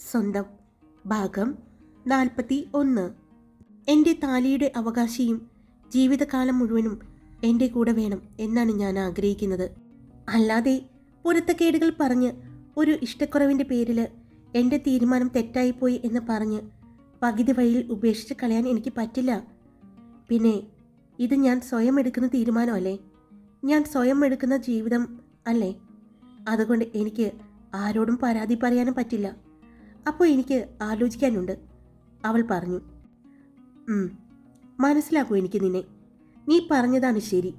സ്വന്തം ഭാഗം നാൽപ്പത്തി ഒന്ന്. എന്റെ താലിയുടെ അവകാശിയും ജീവിതകാലം മുഴുവനും എന്റെ കൂടെ വേണം എന്നാണ് ഞാൻ ആഗ്രഹിക്കുന്നത്. അല്ലാതെ പൊരുത്തക്കേടുകൾ പറഞ്ഞ് ഒരു ഇഷ്ടക്കുറവിന്റെ പേരിൽ എന്റെ തീരുമാനം തെറ്റായിപ്പോയി എന്ന് പറഞ്ഞ് പകുതി വഴിയിൽ ഉപേക്ഷിച്ച് കളയാൻ എനിക്ക് പറ്റില്ല. പിന്നെ ഇത് ഞാൻ സ്വയം എടുക്കുന്ന തീരുമാനമല്ലേ ഞാൻ സ്വയം എടുക്കുന്ന ജീവിതം അല്ലേ? അതുകൊണ്ട് എനിക്ക് ആരോടും പരാതി പറയാനും പറ്റില്ല. അപ്പോൾ എനിക്ക് ആലോചിക്കാനുണ്ട്. അവൾ പറഞ്ഞു മനസ്സിലാക്കൂ എനിക്ക് നിന്നെ. നീ പറഞ്ഞതാണ് ശരി.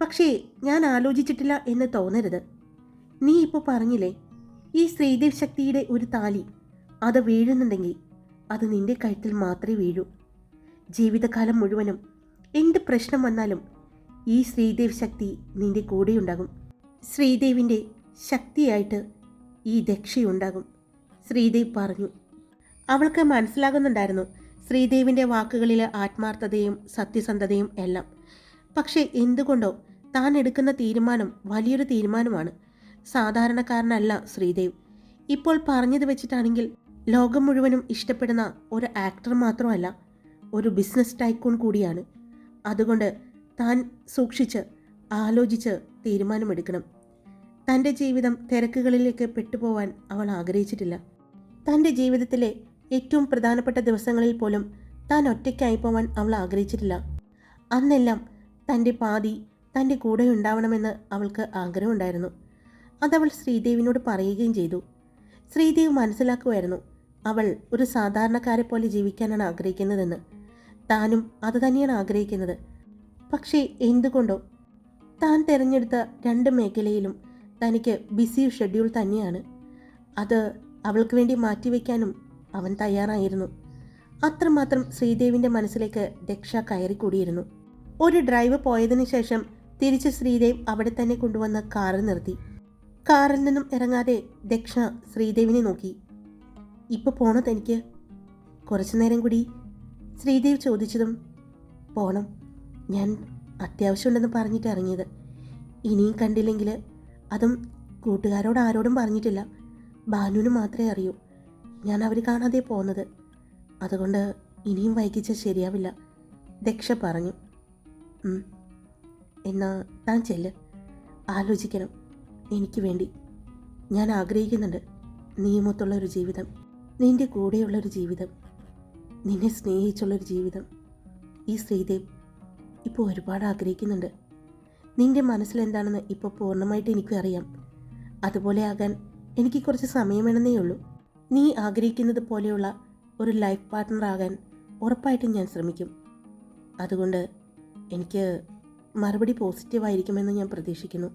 പക്ഷേ ഞാൻ ആലോചിച്ചിട്ടില്ല എന്ന് തോന്നരുത്. നീ ഇപ്പോൾ പറഞ്ഞില്ലേ ഈ ശ്രീദേവ് ശക്തിയുടെ ഒരു താലി അത് വീഴുന്നുണ്ടെങ്കിൽ അത് നിന്റെ കഴുത്തിൽ മാത്രമേ വീഴൂ. ജീവിതകാലം മുഴുവനും എന്ത് പ്രശ്നം വന്നാലും ഈ ശ്രീദേവ് ശക്തി നിന്റെ കൂടെയുണ്ടാകും. ശ്രീദേവിന്റെ ശക്തിയായിട്ട് ഈ ദക്ഷയുണ്ടാകും. ശ്രീദേവ് പറഞ്ഞു. അവൾക്ക് മനസ്സിലാകുന്നുണ്ടായിരുന്നു ശ്രീദേവിന്റെ വാക്കുകളിലെ ആത്മാർത്ഥതയും സത്യസന്ധതയും എല്ലാം. പക്ഷേ എന്തുകൊണ്ടോ താൻ എടുക്കുന്ന തീരുമാനം വലിയൊരു തീരുമാനമാണ്. സാധാരണക്കാരനല്ല ശ്രീദേവ്. ഇപ്പോൾ പറഞ്ഞത് വെച്ചിട്ടാണെങ്കിൽ ലോകം മുഴുവനും ഇഷ്ടപ്പെടുന്ന ഒരു ആക്ടർ മാത്രമല്ല ഒരു ബിസിനസ് ടൈക്കൂൺ കൂടിയാണ്. അതുകൊണ്ട് താൻ സൂക്ഷിച്ച് ആലോചിച്ച് തീരുമാനമെടുക്കണം. തന്റെ ജീവിതം തിരക്കുകളിലേക്ക് പെട്ടുപോവാൻ അവൾ ആഗ്രഹിച്ചിട്ടില്ല. തന്റെ ജീവിതത്തിലെ ഏറ്റവും പ്രധാനപ്പെട്ട ദിവസങ്ങളിൽ പോലും താൻ ഒറ്റയ്ക്കായി പോവാൻ അവൾ ആഗ്രഹിച്ചിട്ടില്ല. അന്നെല്ലാം തന്റെ പാതി തന്റെ കൂടെ ഉണ്ടാവണമെന്ന് അവൾക്ക് ആഗ്രഹമുണ്ടായിരുന്നു. അതവൾ ശ്രീദേവിനോട് പറയുകയും ചെയ്തു. ശ്രീദേവ് മനസ്സിലാക്കുമായിരുന്നു അവൾ ഒരു സാധാരണക്കാരെ പോലെ ജീവിക്കാനാണ് ആഗ്രഹിക്കുന്നതെന്ന്. താനും അത് തന്നെയാണ് ആഗ്രഹിക്കുന്നത്. പക്ഷേ എന്തുകൊണ്ടോ താൻ തിരഞ്ഞെടുത്ത രണ്ട് മേഖലയിലും തനിക്ക് ബിസി ഷെഡ്യൂൾ തന്നെയാണ്. അത് അവൾക്ക് വേണ്ടി മാറ്റിവെക്കാനും അവൻ തയ്യാറായിരുന്നു. അത്രമാത്രം ശ്രീദേവിന്റെ മനസ്സിലേക്ക് ദക്ഷ കയറിക്കൂടിയിരുന്നു. ഒരു ഡ്രൈവ് പോയതിനു ശേഷം തിരിച്ച് ശ്രീദേവ് അവിടെ തന്നെ കൊണ്ടുവന്ന കാറിൽ നിർത്തി. കാറിൽ നിന്നും ഇറങ്ങാതെ ദക്ഷ ശ്രീദേവിനെ നോക്കി. ഇപ്പോൾ പോണോ തനിക്ക്? കുറച്ചു നേരം കൂടി. ശ്രീദേവ് ചോദിച്ചതും പോണം. ഞാൻ അത്യാവശ്യമുണ്ടെന്ന് പറഞ്ഞിട്ട് ഇറങ്ങിയത്. ഇനിയും കണ്ടില്ലെങ്കിൽ അതും കൂട്ടുകാരോട് ആരോടും പറഞ്ഞിട്ടില്ല. ഭാനുവിന് മാത്രമേ അറിയൂ. ഞാൻ അവർ കാണാതെ പോകുന്നത് അതുകൊണ്ട് ഇനിയും വൈകിച്ചാൽ ശരിയാവില്ല. ദക്ഷ പറഞ്ഞു. "ഉം. എന്നാ താൻ ചെല്ല്. ആലോചിക്കണം. എനിക്ക് വേണ്ടി. ഞാൻ ആഗ്രഹിക്കുന്നുണ്ട്. നിയമത്തുള്ളൊരു ജീവിതം. നിന്റെ കൂടെയുള്ളൊരു ജീവിതം. നിന്നെ സ്നേഹിച്ചുള്ളൊരു ജീവിതം. ഈ ശ്രീദേവ് ഇപ്പോൾ ഒരുപാട് ആഗ്രഹിക്കുന്നുണ്ട്. നിന്റെ മനസ്സിലെന്താണെന്ന് ഇപ്പോൾ പൂർണമായിട്ട് എനിക്കും അറിയാം. അതുപോലെ ആകാൻ എനിക്ക് കുറച്ച് സമയം വേണമെന്നേ ഉള്ളൂ. നീ ആഗ്രഹിക്കുന്നത് പോലെയുള്ള ഒരു ലൈഫ് പാർട്ട്ണർ ആകാൻ ഉറപ്പായിട്ടും ഞാൻ ശ്രമിക്കും. അതുകൊണ്ട് എനിക്ക് മറുപടി പോസിറ്റീവായിരിക്കുമെന്ന് ഞാൻ പ്രതീക്ഷിക്കുന്നു.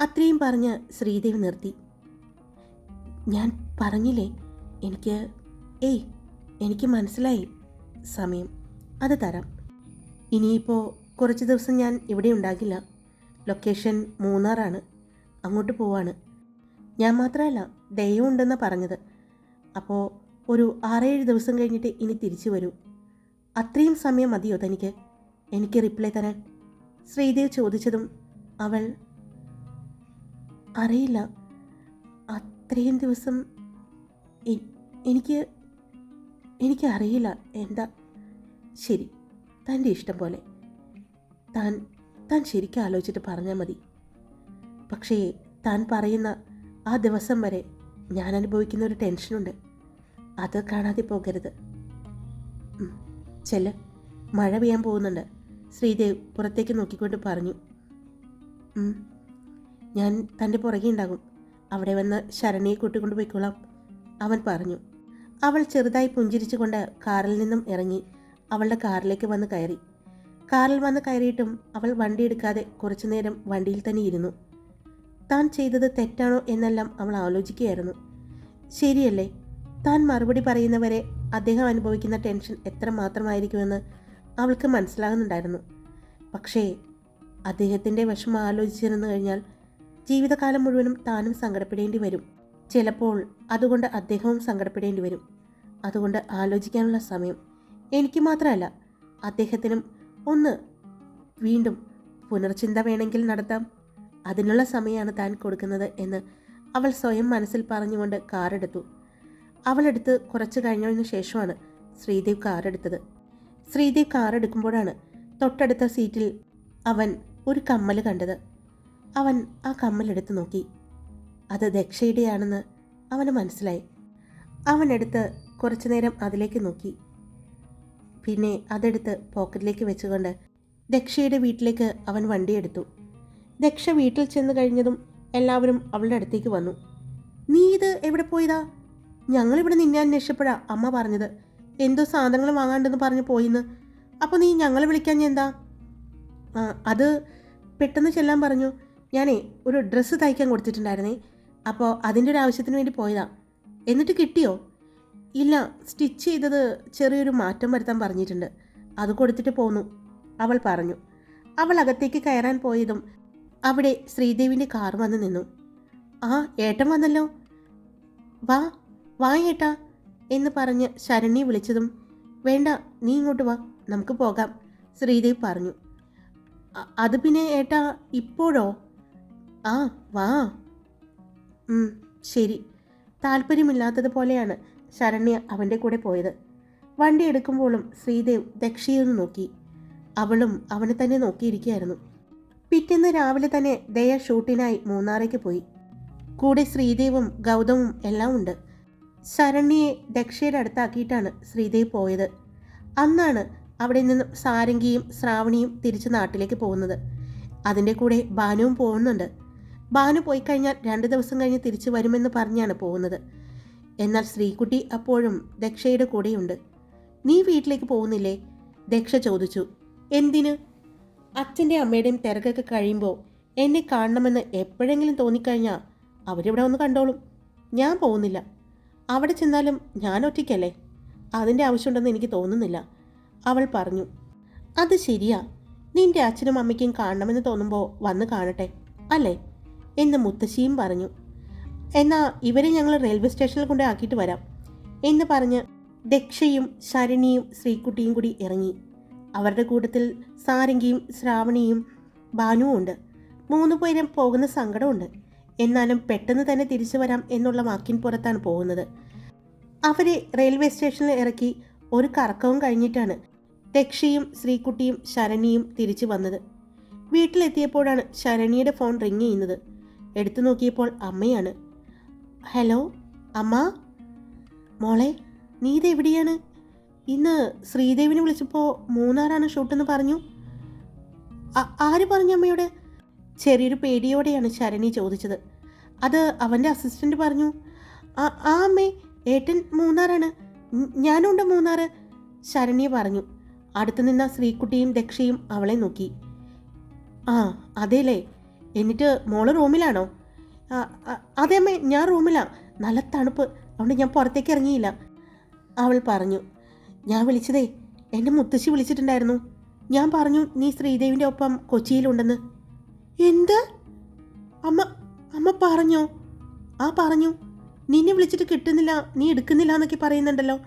അത്രയും പറഞ്ഞ് ശ്രീദേവി നിർത്തി. ഞാൻ പറഞ്ഞില്ലേ? എനിക്ക് ഏയ് എനിക്ക് മനസ്സിലായി. സമയം. അത് തരാം. ഇനിയിപ്പോൾ കുറച്ച് ദിവസം ഞാൻ ഇവിടെ ഉണ്ടാകില്ല. ലൊക്കേഷൻ മൂന്നാറാണ്. അങ്ങോട്ട് പോവാണ്. ഞാൻ മാത്രമല്ല ദൈവം ഉണ്ടെന്നാണ് പറഞ്ഞത്. അപ്പോൾ ഒരു ആറേഴ് ദിവസം കഴിഞ്ഞിട്ട് ഇനി തിരിച്ചു വരൂ. അത്രയും സമയം മതിയോ തനിക്ക്? എനിക്ക് റിപ്ലൈ തരാൻ. ശ്രീദേവ് ചോദിച്ചതും അവൾ അറിയില്ല. അത്രയും ദിവസം എനിക്ക് എനിക്ക് അറിയില്ല. എന്താ? ശരി തന്റെ ഇഷ്ടം പോലെ. താൻ താൻ ശരിക്കും ആലോചിച്ചിട്ട് പറഞ്ഞാൽ മതി. പക്ഷേ താൻ പറയുന്ന ആ ദിവസം വരെ ഞാൻ അനുഭവിക്കുന്ന ഒരു ടെൻഷനുണ്ട്. അത് കാണാതെ പോകരുത്. ചെല്ല്. മഴ പെയ്യാൻ പോകുന്നുണ്ട്. ശ്രീദേവ് പുറത്തേക്ക് നോക്കിക്കൊണ്ട് പറഞ്ഞു. ഞാൻ തന്റെ പുറകെ ഉണ്ടാകും. അവിടെ വന്ന് ശരണിയെ കൂട്ടിക്കൊണ്ട് പോയിക്കോളാം അവൻ പറഞ്ഞു. അവൾ ചെറുതായി പുഞ്ചിരിച്ചുകൊണ്ട് കാറിൽ നിന്നും ഇറങ്ങി അവളുടെ കാറിലേക്ക് വന്ന് കയറി. കാറിൽ വന്ന് കയറിയിട്ടും അവൾ വണ്ടി എടുക്കാതെ കുറച്ചു നേരം വണ്ടിയിൽ തന്നെ ഇരുന്നു. താൻ ചെയ്തത് തെറ്റാണോ എന്നെല്ലാം അവൾ ആലോചിക്കുകയായിരുന്നു. ശരിയല്ലേ താൻ മറുപടി പറയുന്നവരെ അദ്ദേഹം അനുഭവിക്കുന്ന ടെൻഷൻ എത്ര മാത്രമായിരിക്കുമെന്ന് അവൾക്ക് മനസ്സിലാകുന്നുണ്ടായിരുന്നു. പക്ഷേ അദ്ദേഹത്തിന്റെ വിഷമം ആലോചിച്ചിരുന്നു കഴിഞ്ഞാൽ ജീവിതകാലം മുഴുവനും താനും സങ്കടപ്പെടേണ്ടി വരും. ചിലപ്പോൾ അതുകൊണ്ട് അദ്ദേഹവും സങ്കടപ്പെടേണ്ടി വരും. അതുകൊണ്ട് ആലോചിക്കാനുള്ള സമയം എനിക്ക് മാത്രമല്ല അദ്ദേഹത്തിനും ഒന്ന് വീണ്ടും പുനർചിന്ത വേണമെങ്കിൽ നടത്താം. അതിനുള്ള സമയമാണ് താൻ കൊടുക്കുന്നത് എന്ന് അവൾ സ്വയം മനസ്സിൽ പറഞ്ഞുകൊണ്ട് കാറെടുത്തു. അവളെടുത്ത് കുറച്ച് കഴിഞ്ഞതിന് ശേഷമാണ് ശ്രീദേവ് കാറെടുത്തത്. ശ്രീദേവ് കാറെടുക്കുമ്പോഴാണ് തൊട്ടടുത്ത സീറ്റിൽ അവൻ ഒരു കമ്മൽ കണ്ടത്. അവൻ ആ കമ്മലെടുത്ത് നോക്കി. അത് ദക്ഷയുടെയാണെന്ന് അവന് മനസ്സിലായി. അവനെടുത്ത് കുറച്ചു നേരം അതിലേക്ക് നോക്കി. പിന്നെ അതെടുത്ത് പോക്കറ്റിലേക്ക് വെച്ചുകൊണ്ട് ദക്ഷയുടെ വീട്ടിലേക്ക് അവൻ വണ്ടിയെടുത്തു. ദക്ഷ വീട്ടിൽ ചെന്ന് കഴിഞ്ഞതും എല്ലാവരും അവളുടെ അടുത്തേക്ക് വന്നു. നീ ഇത് എവിടെ പോയതാ? ഞങ്ങളിവിടെ നിന്നെ അന്വേഷിച്ചപ്പോഴാ അമ്മ പറഞ്ഞത്. എന്തോ സാധനങ്ങൾ വാങ്ങാണ്ടെന്ന് പറഞ്ഞു പോയിന്ന്. അപ്പോൾ നീ ഞങ്ങളെ വിളിക്കാൻ എന്താ? ആ അത് പെട്ടെന്ന് ചെല്ലാൻ പറഞ്ഞു. ഞാനേ ഒരു ഡ്രസ്സ് തയ്ക്കാൻ കൊടുത്തിട്ടുണ്ടായിരുന്നേ. അപ്പോൾ അതിന്റെ ഒരു ആവശ്യത്തിന് വേണ്ടി പോയതാ. എന്നിട്ട് കിട്ടിയോ? ഇല്ല സ്റ്റിച്ച് ചെയ്തത് ചെറിയൊരു മാറ്റം വരുത്താൻ പറഞ്ഞിട്ടുണ്ട്. അത് കൊടുത്തിട്ട് പോന്നു അവൾ പറഞ്ഞു. അവൾ അകത്തേക്ക് കയറാൻ പോയതും അവിടെ ശ്രീദേവിന്റെ കാർ വന്നു നിന്നു. ആ ഏട്ടൻ വന്നല്ലോ. വാ വാ ഏട്ടാ എന്ന് പറഞ്ഞ് ശരണ്യെ വിളിച്ചതും വേണ്ട നീ ഇങ്ങോട്ട് വാ നമുക്ക് പോകാം ശ്രീദേവ് പറഞ്ഞു. അത് പിന്നെ ഏട്ടാ ഇപ്പോഴോ? ആ വാ. ശരി. താല്പര്യമില്ലാത്തതുപോലെയാണ് ശരണ്യ അവന്റെ കൂടെ പോയത്. വണ്ടി എടുക്കുമ്പോഴും ശ്രീദേവ് ദക്ഷയൊന്ന് നോക്കി. അവളും അവനെ തന്നെ നോക്കിയിരിക്കുകയായിരുന്നു. പിറ്റേന്ന് രാവിലെ തന്നെ ദയ ഷൂട്ടിനായി മൂന്നാറേക്ക് പോയി. കൂടെ ശ്രീദേവും ഗൗതമും എല്ലാം ഉണ്ട്. ശരണ്യയെ ദക്ഷയുടെ അടുത്താക്കിയിട്ടാണ് ശ്രീദേവ് പോയത്. അന്നാണ് അവിടെ നിന്നും സാരംഗിയും ശ്രാവണിയും തിരിച്ച് നാട്ടിലേക്ക് പോകുന്നത്. അതിന്റെ കൂടെ ബാനുവും പോകുന്നുണ്ട്. ബാനു പോയി കഴിഞ്ഞാൽ രണ്ട് ദിവസം കഴിഞ്ഞ് തിരിച്ചു വരുമെന്ന് പറഞ്ഞാണ് പോകുന്നത്. എന്നാൽ ശ്രീകുട്ടി അപ്പോഴും ദക്ഷയുടെ കൂടെയുണ്ട്. നീ വീട്ടിലേക്ക് പോകുന്നില്ലേ? ദക്ഷ ചോദിച്ചു. എന്തിന്? അച്ഛന്റെ അമ്മയുടെയും തിരക്കൊക്കെ കഴിയുമ്പോൾ എന്നെ കാണണമെന്ന് എപ്പോഴെങ്കിലും തോന്നിക്കഴിഞ്ഞാൽ അവരിവിടെ ഒന്ന് കണ്ടോളും. ഞാൻ പോകുന്നില്ല. അവിടെ ചെന്നാലും ഞാൻ ഒറ്റയ്ക്കല്ലേ? അതിന്റെ ആവശ്യമുണ്ടെന്ന് എനിക്ക് തോന്നുന്നില്ല. അവൾ പറഞ്ഞു അത് ശരിയാ. നിന്റെ അച്ഛനും അമ്മയ്ക്കും കാണണമെന്ന് തോന്നുമ്പോൾ വന്ന് കാണട്ടെ അല്ലേ? എന്ന് മുത്തശ്ശിയും പറഞ്ഞു. എന്നാൽ ഇവരെ ഞങ്ങൾ റെയിൽവേ സ്റ്റേഷനിൽ കൊണ്ട് ആക്കിയിട്ട് വരാം. എന്ന് പറഞ്ഞ് ദക്ഷയും ശരണിയും ശ്രീകുട്ടിയും കൂടി ഇറങ്ങി. അവരുടെ കൂട്ടത്തിൽ സാരംഗിയും ശ്രാവണിയും ഭാനുവും ഉണ്ട്. മൂന്ന് പേരും പോകുന്ന സങ്കടമുണ്ട്. എന്നാലും പെട്ടെന്ന് തന്നെ തിരിച്ചു വരാം എന്നുള്ള വാക്കിൻ പുറത്താണ് പോകുന്നത്. അവരെ റെയിൽവേ സ്റ്റേഷനിൽ ഇറക്കി ഒരു കറക്കവും കഴിഞ്ഞിട്ടാണ് ദക്ഷയും ശ്രീകുട്ടിയും ശരണിയും തിരിച്ചു വന്നത്. വീട്ടിലെത്തിയപ്പോഴാണ് ശരണിയുടെ ഫോൺ റിങ് ചെയ്യുന്നത്. എടുത്തു നോക്കിയപ്പോൾ അമ്മയാണ്. ഹലോ അമ്മ? മോളെ നീ ഇതെവിടെയാണ് ഇന്ന് ശ്രീദേവിനെ വിളിച്ചപ്പോൾ മൂന്നാറാണ് ഷൂട്ടെന്ന് പറഞ്ഞു? ആര് പറഞ്ഞു അമ്മയോട്? ചെറിയൊരു പേടിയോടെയാണ് ശരണി ചോദിച്ചത്. അത് അവന്റെ അസിസ്റ്റന്റ് പറഞ്ഞു. ആ അമ്മേ ഏട്ടൻ മൂന്നാറാണ് ഞാനുണ്ട് മൂന്നാറ്. ശരണ്യ പറഞ്ഞു. അടുത്തു നിന്ന ശ്രീകുട്ടിയും ദക്ഷയും അവളെ നോക്കി. ആ അതേലേ. എന്നിട്ട് മോൾ റൂമിലാണോ? അതേ അമ്മേ ഞാൻ റൂമിലാണ് നല്ല തണുപ്പ്. അതുകൊണ്ട് ഞാൻ പുറത്തേക്ക് ഇറങ്ങിയില്ല. അവൾ പറഞ്ഞു. ഞാൻ വിളിച്ചതേ എന്റെ മുത്തശ്ശി വിളിച്ചിട്ടുണ്ടായിരുന്നു. ഞാൻ പറഞ്ഞു നീ ശ്രീദേവിന്റെ ഒപ്പം കൊച്ചിയിലുണ്ടെന്ന്. എന്ത്? അമ്മ അമ്മ പറഞ്ഞോ. ആ പറഞ്ഞു നിന്നെ വിളിച്ചിട്ട് കിട്ടുന്നില്ല നീ എടുക്കുന്നില്ല എന്നൊക്കെ പറയുന്നുണ്ടല്ലോ.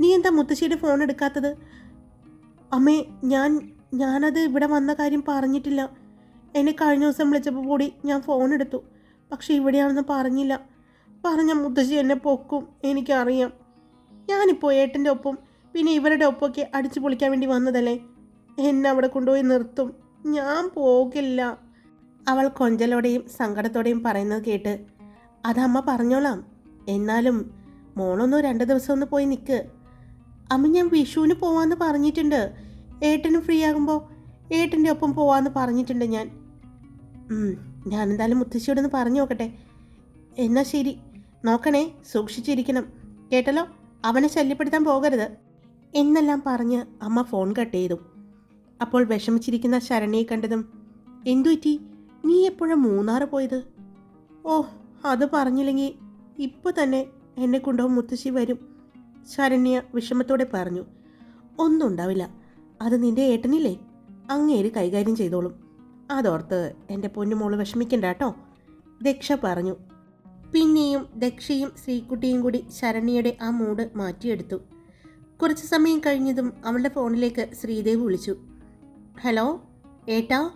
നീ എന്താ മുത്തശ്ശിയുടെ ഫോൺ എടുക്കാത്തത്? അമ്മേ ഞാൻ ഞാനത് ഇവിടെ വന്ന കാര്യം പറഞ്ഞിട്ടില്ല. എന്നെ കഴിഞ്ഞ ദിവസം വിളിച്ചപ്പോൾ കൂടി ഞാൻ ഫോൺ എടുത്തു. പക്ഷെ ഇവിടെയാണെന്ന് പറഞ്ഞില്ല. പറഞ്ഞ മുത്തശ്ശി എന്നെ പൊക്കും എനിക്കറിയാം. ഞാനിപ്പോൾ ഏട്ടന്റെ ഒപ്പം പിന്നെ ഇവരുടെ ഒപ്പമൊക്കെ അടിച്ചു പൊളിക്കാൻ വേണ്ടി വന്നതല്ലേ? എന്നെ അവിടെ കൊണ്ടുപോയി നിർത്തും. ഞാൻ പോകില്ല. അവൾ കൊഞ്ചലോടെയും സങ്കടത്തോടെയും പറയുന്നത് കേട്ട് അതമ്മ പറഞ്ഞോളാം. എന്നാലും മോളൊന്നോ രണ്ട് ദിവസം ഒന്ന് പോയി നിൽക്ക് അമ്മ ഞാൻ വിഷുവിന് പോവാന്ന് പറഞ്ഞിട്ടുണ്ട്. ഏട്ടനും ഫ്രീ ആകുമ്പോൾ ഏട്ടന്റെ ഒപ്പം പോവാന്ന് പറഞ്ഞിട്ടുണ്ട് ഞാൻ. ഞാൻ എന്തായാലും മുത്തശ്ശിയോടൊന്ന് പറഞ്ഞു നോക്കട്ടെ. എന്നാ ശരി. നോക്കണേ സൂക്ഷിച്ചിരിക്കണം. കേട്ടല്ലോ? അവനെ ശല്യപ്പെടുത്താൻ പോകരുത്. എന്നെല്ലാം പറഞ്ഞ് അമ്മ ഫോൺ കട്ട് ചെയ്തു. അപ്പോൾ വിഷമിച്ചിരിക്കുന്ന ശരണ്യെ കണ്ടതും എന്തുറ്റി നീ എപ്പോഴാണ് മൂന്നാറ് പോയത്? ഓ അത് പറഞ്ഞില്ലെങ്കിൽ ഇപ്പോൾ തന്നെ എന്നെ കൊണ്ടോ മുത്തശ്ശി വരും ശരണ്യ വിഷമത്തോടെ പറഞ്ഞു. ഒന്നും ഉണ്ടാവില്ല. അത് നിന്റെ ഏട്ടനില്ലേ? അങ്ങേര് കൈകാര്യം ചെയ്തോളും. അതോർത്ത് എന്റെ പൊന്നുമോൾ വിഷമിക്കണ്ട കേട്ടോ ദക്ഷ പറഞ്ഞു. പിന്നെയും ദക്ഷയും ശ്രീകുട്ടിയും കൂടി ശരണ്യയുടെ ആ മൂഡ് മാറ്റിയെടുത്തു. കുറച്ച് സമയം കഴിഞ്ഞതും അവളുടെ ഫോണിലേക്ക് ശ്രീദേവ് വിളിച്ചു. ഹലോ ഏട്ടാ?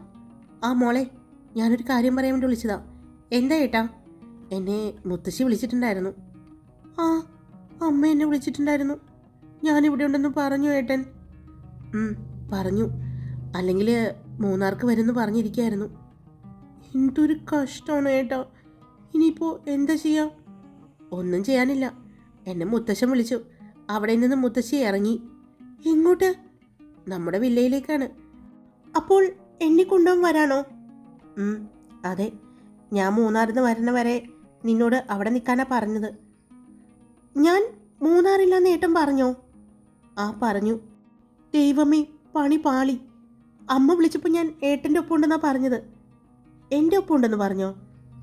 ആ മോളെ ഞാനൊരു കാര്യം പറയാൻ വേണ്ടി വിളിച്ചതാ. എന്താ ഏട്ടാ? എന്നെ മുത്തശ്ശി വിളിച്ചിട്ടുണ്ടായിരുന്നു. ആ അമ്മ എന്നെ വിളിച്ചിട്ടുണ്ടായിരുന്നു. ഞാനിവിടെ ഉണ്ടെന്ന് പറഞ്ഞു ഏട്ടൻ. പറഞ്ഞു. അല്ലെങ്കിൽ മൂന്നാർക്ക് വരുമെന്ന് പറഞ്ഞിരിക്കായിരുന്നു എന്തൊരു കഷ്ടമാണ് ഏട്ടാ. ഇനിയിപ്പോൾ എന്താ ചെയ്യാ? ഒന്നും ചെയ്യാനില്ല. എന്നെ മുത്തശ്ശൻ വിളിച്ചു. അവിടെ നിന്ന് മുത്തശ്ശി ഇറങ്ങി. എങ്ങോട്ട് നമ്മുടെ വില്ലയിലേക്കാണ്. അപ്പോൾ എന്നെ കൊണ്ടുപോകാൻ വരാണോ? അതെ. ഞാൻ മൂന്നാറിന്ന് വരുന്ന വരെ നിന്നോട് അവിടെ നിൽക്കാനാ പറഞ്ഞത്. ഞാൻ മൂന്നാറില്ലാന്ന് ഏട്ടൻ പറഞ്ഞോ? ആ പറഞ്ഞു. ദൈവമേ പണി പാളി. അമ്മ വിളിച്ചപ്പോൾ ഞാൻ ഏട്ടന്റെ ഒപ്പം പറഞ്ഞത്. എന്റെ ഒപ്പം ഉണ്ടെന്ന് പറഞ്ഞോ?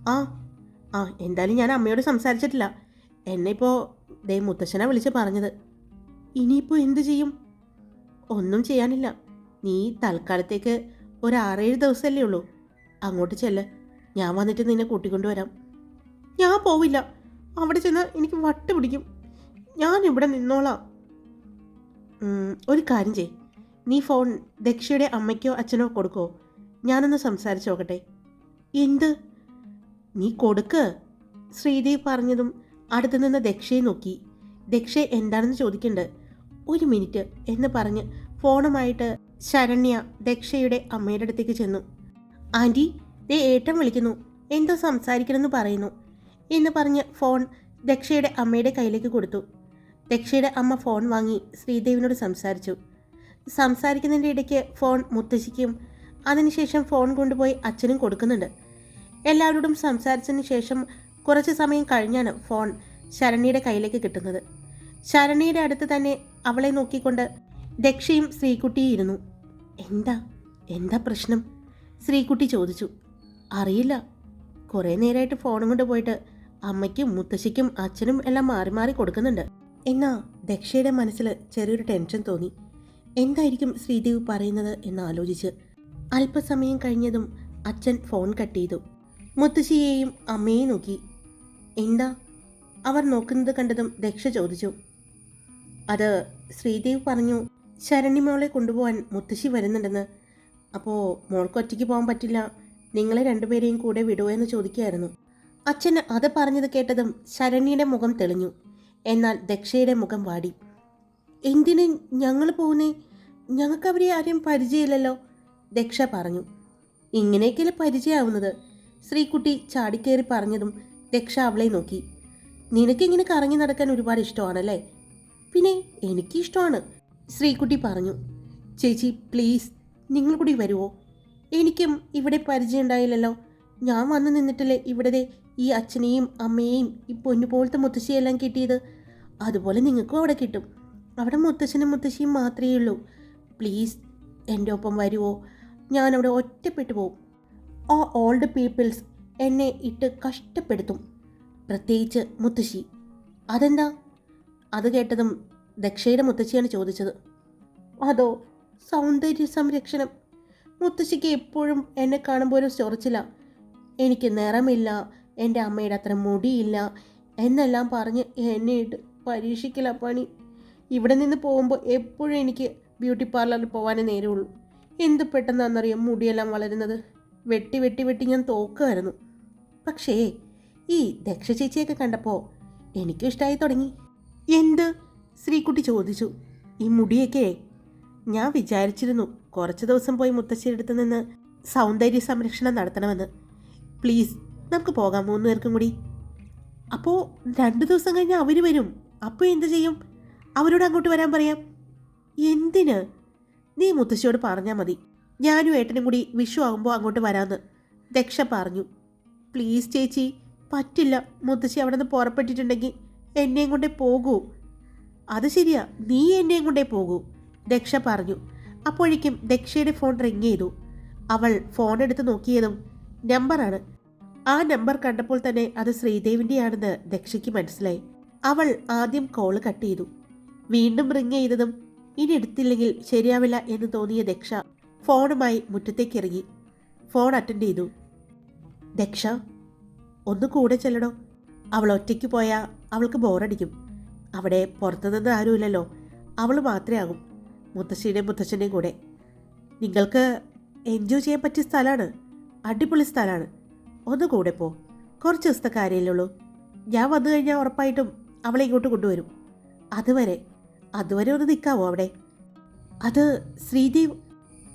ആ ആ എന്തായാലും ഞാൻ അമ്മയോട് സംസാരിച്ചിട്ടില്ല. എന്നെ ഇപ്പോൾ ദേ മുത്തശ്ശനെ വിളിച്ച് പറഞ്ഞത്. ഇനിയിപ്പോൾ എന്തു ചെയ്യും? ഒന്നും ചെയ്യാനില്ല. നീ തൽക്കാലത്തേക്ക് ഒരു ആറേഴ് ദിവസമല്ലേ ഉള്ളൂ. അങ്ങോട്ട് ചെല്ല്. ഞാൻ വന്നിട്ട് നിന്നെ കൂട്ടിക്കൊണ്ടുവരാം ഞാൻ പോവില്ല. അവിടെ ചെന്ന് എനിക്ക് വട്ട് പിടിക്കും. ഞാൻ ഇവിടെ നിന്നോളാം. ഒരു കാര്യം ചെയ് നീ ഫോൺ ദക്ഷയുടെ അമ്മയ്ക്കോ അച്ഛനോ കൊടുക്കോ. ഞാനൊന്ന് സംസാരിച്ചു നോക്കട്ടെ. എന്ത്? നീ കൊടുക്ക്. ശ്രീദേവ് പറഞ്ഞതും അടുത്ത് നിന്ന് ദക്ഷയെ നോക്കി. ദക്ഷ എന്താണെന്ന് ചോദിക്കണ്ട്. ഒരു മിനിറ്റ് എന്ന് പറഞ്ഞ് ഫോണുമായിട്ട് ശരണ്യ ദക്ഷയുടെ അമ്മയുടെ അടുത്തേക്ക് ചെന്നു. ആന്റി ദേ ഏട്ടൻ വിളിക്കുന്നു. എന്തോ സംസാരിക്കണമെന്ന് പറയുന്നു എന്ന് പറഞ്ഞ് ഫോൺ ദക്ഷയുടെ അമ്മയുടെ കയ്യിലേക്ക് കൊടുത്തു. ദക്ഷയുടെ അമ്മ ഫോൺ വാങ്ങി ശ്രീദേവിനോട് സംസാരിച്ചു. സംസാരിക്കുന്നതിന്റെ ഇടയ്ക്ക് ഫോൺ മുത്തശ്ശിക്കും അതിനുശേഷം ഫോൺ കൊണ്ടുപോയി അച്ഛനും കൊടുക്കുന്നുണ്ട്. എല്ലാവരോടും സംസാരിച്ചതിന് ശേഷം കുറച്ച് സമയം കഴിഞ്ഞാണ് ഫോൺ ശരണിയുടെ കയ്യിലേക്ക് കിട്ടുന്നത്. ശരണിയുടെ അടുത്ത് തന്നെ അവളെ നോക്കിക്കൊണ്ട് ദക്ഷയും ശ്രീകുട്ടിയും ഇരുന്നു. എന്താ? എന്താ പ്രശ്നം? ശ്രീകുട്ടി ചോദിച്ചു. അറിയില്ല. കുറേ നേരമായിട്ട് ഫോണും കൊണ്ട് പോയിട്ട് അമ്മയ്ക്കും മുത്തശ്ശിക്കും അച്ഛനും എല്ലാം മാറി മാറി കൊടുക്കുന്നുണ്ട്. എന്നാ ദക്ഷയുടെ മനസ്സിൽ ചെറിയൊരു ടെൻഷൻ തോന്നി. എന്തായിരിക്കും ശ്രീദേവ് പറയുന്നത് എന്ന് ആലോചിച്ച് അല്പസമയം കഴിഞ്ഞതും അച്ഛൻ ഫോൺ കട്ട് ചെയ്തു. മുത്തശ്ശിയെയും അമ്മയെയും നോക്കി. എന്താ? അവർ നോക്കുന്നത് കണ്ടതും ദക്ഷ ചോദിച്ചു. അത് ശ്രീദേവ് പറഞ്ഞു ശരണ്യമോളെ കൊണ്ടുപോകാൻ മുത്തശ്ശി വരുന്നുണ്ടെന്ന്. അപ്പോൾ മോൾക്ക് ഒറ്റയ്ക്ക് പോകാൻ പറ്റില്ല. നിങ്ങളെ രണ്ടുപേരെയും കൂടെ വിടുമോ എന്ന് ചോദിക്കുകയായിരുന്നു. അച്ഛൻ അത് പറഞ്ഞത് കേട്ടതും ശരണ്യയുടെ മുഖം തെളിഞ്ഞു. എന്നാൽ ദക്ഷയുടെ മുഖം വാടി. എന്തിന് ഞങ്ങൾ പോകുന്നേ ഞങ്ങൾക്ക് അവരെ ആരെയും പരിചയമില്ലല്ലോ ദക്ഷ പറഞ്ഞു. ഇങ്ങനെയൊക്കെയല്ലേ പരിചയമാവുന്നത്? ശ്രീകുട്ടി ചാടിക്കേറി പറഞ്ഞതും ദക്ഷ അവളെ നോക്കി. നിനക്കിങ്ങനെ കറങ്ങി നടക്കാൻ ഒരുപാട് ഇഷ്ടമാണല്ലേ? പിന്നെ എനിക്ക് ഇഷ്ടമാണ് ശ്രീകുട്ടി പറഞ്ഞു. ചേച്ചി പ്ലീസ് നിങ്ങൾ കൂടി വരുമോ എനിക്കും ഇവിടെ പരിചയം ഉണ്ടായില്ലല്ലോ. ഞാൻ വന്ന് നിന്നിട്ടല്ലേ ഇവിടെ ഈ അച്ഛനെയും അമ്മയെയും ഈ പൊന്നു പോലത്തെ മുത്തശ്ശിയെല്ലാം കിട്ടിയത്. അതുപോലെ നിങ്ങൾക്കും അവിടെ കിട്ടും. അവിടെ മുത്തശ്ശനും മുത്തശ്ശിയും മാത്രമേ ഉള്ളൂ. പ്ലീസ് എന്റെ ഒപ്പം വരുമോ ഞാനവിടെ ഒറ്റപ്പെട്ടു പോവും ആ ഓൾഡ് പീപ്പിൾസ് എന്നെ ഇട്ട് കഷ്ടപ്പെടുത്തും. പ്രത്യേകിച്ച് മുത്തശ്ശി. അതെന്താ? അത് കേട്ടതും ദക്ഷയുടെ മുത്തശ്ശിയാണ് ചോദിച്ചത്. അതോ സൗന്ദര്യ സംരക്ഷണം? മുത്തശ്ശിക്ക് എപ്പോഴും എന്നെ കാണുമ്പോൾ ഒരു ചൊറിച്ചില്ല എനിക്ക് നിറമില്ല എന്റെ അമ്മയുടെ അത്ര മുടിയില്ല എന്നെല്ലാം പറഞ്ഞ് എന്നെ ഇട്ട് പരീക്ഷിക്കില്ല പണി. ഇവിടെ നിന്ന് പോകുമ്പോൾ എപ്പോഴും എനിക്ക് ബ്യൂട്ടി പാർലറിൽ പോകാനേ നേരമുള്ളൂ. എന്ത് പെട്ടെന്നാണെന്നറിയാം മുടിയെല്ലാം വളരുന്നത്? വെട്ടി വെട്ടി വെട്ടി ഞാൻ തോക്കുമായിരുന്നു പക്ഷേ ഈ ദക്ഷ ചേച്ചിയൊക്കെ കണ്ടപ്പോൾ എനിക്കും ഇഷ്ടമായി തുടങ്ങി. എന്ത്? ശ്രീകുട്ടി ചോദിച്ചു. ഈ മുടിയൊക്കെ? ഞാൻ വിചാരിച്ചിരുന്നു കുറച്ച് ദിവസം പോയി മുത്തശ്ശിയുടെ നിന്ന് സൗന്ദര്യ സംരക്ഷണം നടത്തണമെന്ന്. പ്ലീസ് നമുക്ക് പോകാം മൂന്ന് പേർക്കും കൂടി. അപ്പോൾ രണ്ട് ദിവസം കഴിഞ്ഞ് അവർ വരും. അപ്പോൾ എന്ത് ചെയ്യും? അവരോട് അങ്ങോട്ട് വരാൻ പറയാം. എന്തിന്? നീ മുത്തശ്ശിയോട് പറഞ്ഞാൽ മതി. ഞാനും ഏട്ടനും കൂടി വിഷു ആകുമ്പോൾ അങ്ങോട്ട് വരാമെന്ന് ദക്ഷ പറഞ്ഞു. പ്ലീസ് ചേച്ചി പറ്റില്ല. മുത്തശ്ശി അവിടെ നിന്ന് പുറപ്പെട്ടിട്ടുണ്ടെങ്കിൽ എന്നെയും കൊണ്ടേ പോകൂ. അത് ശരിയാ നീ എന്നെയും കൊണ്ടേ പോകൂ ദക്ഷ പറഞ്ഞു. അപ്പോഴേക്കും ദക്ഷയുടെ ഫോൺ റിങ് ചെയ്തു. അവൾ ഫോൺ എടുത്ത് നോക്കിയതും നമ്പറാണ്. ആ നമ്പർ കണ്ടപ്പോൾ തന്നെ അത് ശ്രീദേവിന്റെയാണെന്ന് ദക്ഷയ്ക്ക് മനസ്സിലായി. അവൾ ആദ്യം കോൾ കട്ട് ചെയ്തു. വീണ്ടും റിങ് ചെയ്തതും ഇനി എടുത്തില്ലെങ്കിൽ ശരിയാവില്ല എന്ന് തോന്നിയ ദക്ഷ ഫോണുമായി മുറ്റത്തേക്ക് ഇറങ്ങി. ഫോൺ അറ്റൻഡ് ചെയ്തു. ദക്ഷ ഒന്ന് കൂടെ ചെല്ലടോ. അവൾ ഒറ്റയ്ക്ക് പോയാൽ അവൾക്ക് ബോറടിക്കും. അവിടെ പുറത്തുനിന്ന് ആരുമില്ലല്ലോ. അവൾ മാത്രമേ ആകും. മുത്തശ്ശിയുടെയും മുത്തശ്ശന്റെയും കൂടെ. നിങ്ങൾക്ക് എൻജോയ് ചെയ്യാൻ പറ്റിയ സ്ഥലമാണ്. അടിപൊളി സ്ഥലമാണ്. ഒന്ന് കൂടെ പോ. കുറച്ച് ദിവസത്തെ കാര്യമല്ലേ ഉള്ളൂ. ഞാൻ വന്നു കഴിഞ്ഞാൽ ഉറപ്പായിട്ടും അവളെ ഇങ്ങോട്ട് കൊണ്ടുവരും. അതുവരെ അതുവരെ ഒന്ന് നിൽക്കാവോ അവിടെ? അത് ശ്രീദേവ്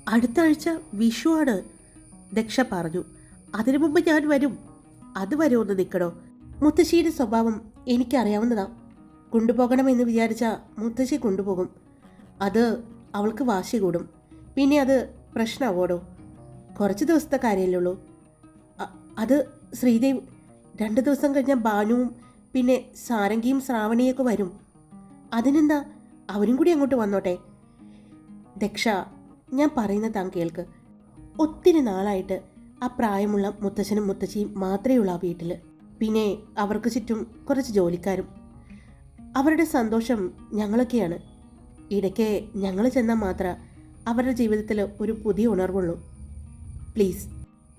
അടുത്ത ആഴ്ച വിഷുവാണ് ദക്ഷ പറഞ്ഞു. അതിനു മുമ്പ് ഞാൻ വരും. അതുവരെ ഒന്ന് നിൽക്കണോ മുത്തശ്ശിയുടെ സ്വഭാവം എനിക്കറിയാവുന്നതാ. കൊണ്ടുപോകണമെന്ന് വിചാരിച്ച മുത്തശ്ശി കൊണ്ടുപോകും. അത് അവൾക്ക് വാശി കൂടും. പിന്നെ അത് പ്രശ്നമാവോടോ? കുറച്ച് ദിവസത്തെ കാര്യമല്ലേ ഉള്ളൂ. അത് ശ്രീദേവ് രണ്ട് ദിവസം കഴിഞ്ഞാൽ ബാനുവും പിന്നെ സാരംഗിയും ശ്രാവണിയൊക്കെ വരും. അതിനെന്താ? അവരും കൂടി അങ്ങോട്ട് വന്നോട്ടെ? ദക്ഷ ഞാൻ പറയുന്ന താൻ കേൾക്ക്. ഒത്തിരി നാളായിട്ട് ആ പ്രായമുള്ള മുത്തശ്ശനും മുത്തശ്ശിയും മാത്രമേ ഉള്ളൂ ആ വീട്ടിൽ പിന്നെ അവർക്ക് ചുറ്റും കുറച്ച് ജോലിക്കാരും. അവരുടെ സന്തോഷം ഞങ്ങളൊക്കെയാണ്. ഇടയ്ക്ക് ഞങ്ങൾ ചെന്നാൽ മാത്രം അവരുടെ ജീവിതത്തിൽ ഒരു പുതിയ ഉണർവുള്ളൂ. പ്ലീസ്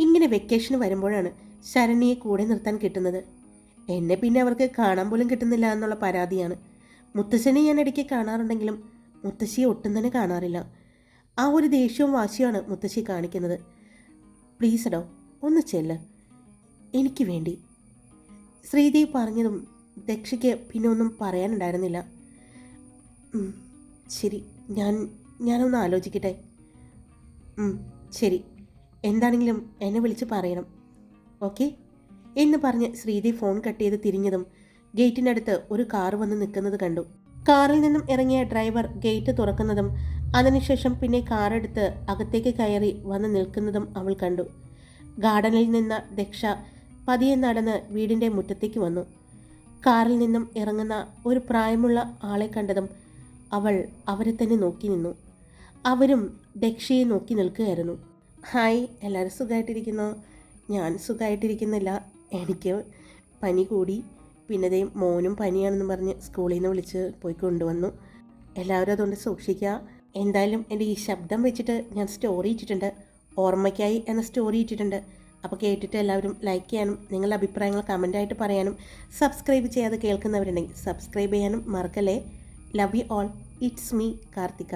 ഇങ്ങനെ വെക്കേഷന് വരുമ്പോഴാണ് ശരണ്യെ കൂടെ നിർത്താൻ കിട്ടുന്നത്. എന്നെ പിന്നെ അവർക്ക് കാണാൻ പോലും കിട്ടുന്നില്ല എന്നുള്ള പരാതിയാണ്. മുത്തശ്ശനെ ഞാൻ ഇടയ്ക്ക് കാണാറുണ്ടെങ്കിലും മുത്തശ്ശിയെ ഒട്ടും തന്നെ കാണാറില്ല. ആ ഒരു ദേഷ്യവും വാശിയുമാണ് മുത്തശ്ശി കാണിക്കുന്നത്. പ്ലീസ് എടോ ഒന്ന് ചെല്ല്. എനിക്ക് വേണ്ടി. ശ്രീദേവി പറഞ്ഞതും ദക്ഷയ്ക്ക് പിന്നെ ഒന്നും പറയാനുണ്ടായിരുന്നില്ല. ശരി. ഞാൻ ഞാനൊന്ന് ആലോചിക്കട്ടെ. ശരി. എന്താണെങ്കിലും എന്നെ വിളിച്ച് പറയണം. ഓക്കെ? എന്ന് പറഞ്ഞ് ശ്രീദേവി ഫോൺ കട്ട് ചെയ്ത് തിരിഞ്ഞതും ഗേറ്റിനടുത്ത് ഒരു കാർ വന്ന് നിൽക്കുന്നത് കണ്ടു. കാറിൽ നിന്നും ഇറങ്ങിയ ഡ്രൈവർ ഗേറ്റ് തുറക്കുന്നതും അതിനുശേഷം പിന്നെ കാറെടുത്ത് അകത്തേക്ക് കയറി വന്ന് നിൽക്കുന്നതും അവൾ കണ്ടു. ഗാർഡനിൽ നിന്ന ദക്ഷ പതിയെ നടന്ന് വീടിന്റെ മുറ്റത്തേക്ക് വന്നു. കാറിൽ നിന്നും ഇറങ്ങുന്ന ഒരു പ്രായമുള്ള ആളെ കണ്ടതും അവൾ അവരെ തന്നെ നോക്കി നിന്നു. അവരും ദക്ഷയെ നോക്കി നിൽക്കുകയായിരുന്നു. ഹായ് എല്ലാവരും സുഖമായിട്ടിരിക്കുന്നു ഞാൻ സുഖമായിട്ടിരിക്കുന്നില്ല എനിക്ക് പനി കൂടി. പിന്നെ ദേ മോനും പനിയാണെന്ന് പറഞ്ഞ് സ്കൂളിൽ നിന്ന് വിളിച്ച് പോയി കൊണ്ടുവന്നു. എല്ലാവരും അതുകൊണ്ട് സൂക്ഷിക്കുക. എന്തായാലും എന്റെ ഈ ശബ്ദം വെച്ചിട്ട് ഞാൻ സ്റ്റോറി ഇട്ടിട്ടുണ്ട്. ഓർമ്മയ്ക്കായി എന്ന സ്റ്റോറി ഇട്ടിട്ടുണ്ട്. അപ്പോൾ കേട്ടിട്ട് എല്ലാവരും ലൈക്ക് ചെയ്യാനും നിങ്ങളുടെ അഭിപ്രായങ്ങൾ കമന്റായിട്ട് പറയാനും സബ്സ്ക്രൈബ് ചെയ്യാതെ കേൾക്കുന്നവരുണ്ടെങ്കിൽ സബ്സ്ക്രൈബ് ചെയ്യാനും മറക്കല്ലേ. Love you all it's me Karthika.